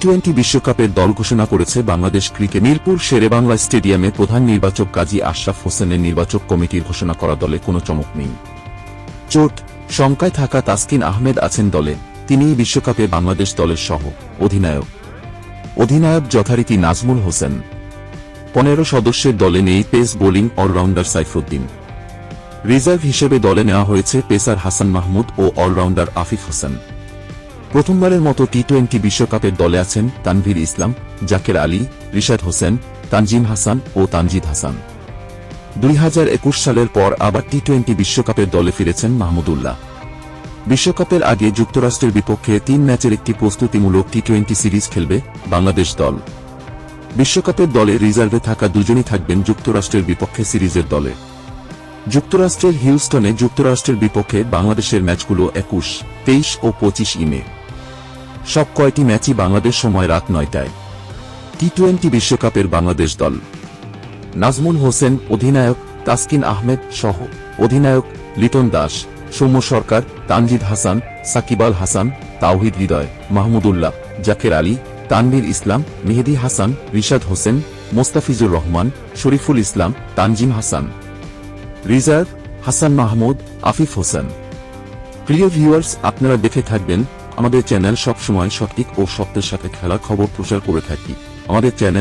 Twenty বিশ্বকাপের দল ঘোষণা করেছে বাংলাদেশ ক্রিকেট মিরপুর শেরেবাংলা স্টেডিয়ামে প্রধান নির্বাচক কাজী আশরাফ হোসেনের নির্বাচক কমিটির ঘোষণা করা দলে কোনো চমক নেই। চোট, শঙ্কায় থাকা তাসকিন আহমেদ আছেন দলে, তিনিই বিশ্বকাপে বাংলাদেশ দলের সহ, অধিনায়ক। অধিনায়ক যথারীতি নাজমুল হোসেন। পনেরো সদস্যের দলে নেই pace bowling allrounder Saifuddin. Reserve হিসেবে দলে নেওয়া হয়েছে পেসার হাসান মাহমুদ ও অলরাউন্ডার আফিফ হোসেন। প্রথমবারের মতো টি টোয়েন্টি বিশ্বকাপের দলে আছেন তানভীর ইসলাম, জাকের আলী, রিশাদ হোসেন, তানজিম হাসান ও তানজিদ হাসান। দুই হাজার একুশ সালের পর আবার টি টোয়েন্টি বিশ্বকাপের দলে ফিরেছেন মাহমুদুল্লাহ বিশ্বকাপের আগে যুক্তরাষ্ট্রের বিপক্ষে তিন ম্যাচের একটি প্রস্তুতিমূলক টি টোয়েন্টি সিরিজ খেলবে বাংলাদেশ দল। বিশ্বকাপের দলে রিজার্ভে থাকা দুজনই থাকবেন যুক্তরাষ্ট্রের বিপক্ষে সিরিজের দলে। যুক্তরাষ্ট্রের হিউস্টনে যুক্তরাষ্ট্রের বিপক্ষে বাংলাদেশের ম্যাচগুলো একুশ, তেইশ ও পঁচিশ ইমে সব কয়টি ম্যাচই বাংলাদেশ সময় রাত নয়টায়। টি টোয়েন্টি বিশ্বকাপের বাংলাদেশ দল। নাজমুল হোসেন, অধিনায়ক তাসকিন আহমেদ সহ অধিনায়ক লিটন দাস, সৌম্য সরকার, তানজিদ হাসান, সাকিব আল হাসান, তাওহিদ হৃদয়, মাহমুদুল্লাহ, জাকের আলী, তানভীর ইসলাম, মেহেদি হাসান, রিশাদ হোসেন, মোস্তাফিজুর রহমান, শরীফুল ইসলাম, তানজিম হাসান। রিজার্ভ হাসান মাহমুদ, আফিফ হোসেন। প্রিয় ভিউয়ার্স, আপনারা দেখে থাকবেন আমাদের চ্যানেল সবসময় সঠিক ও সত্যের সাথে খেলা খবর প্রচার করে থাকি। আমাদের চ্যানেল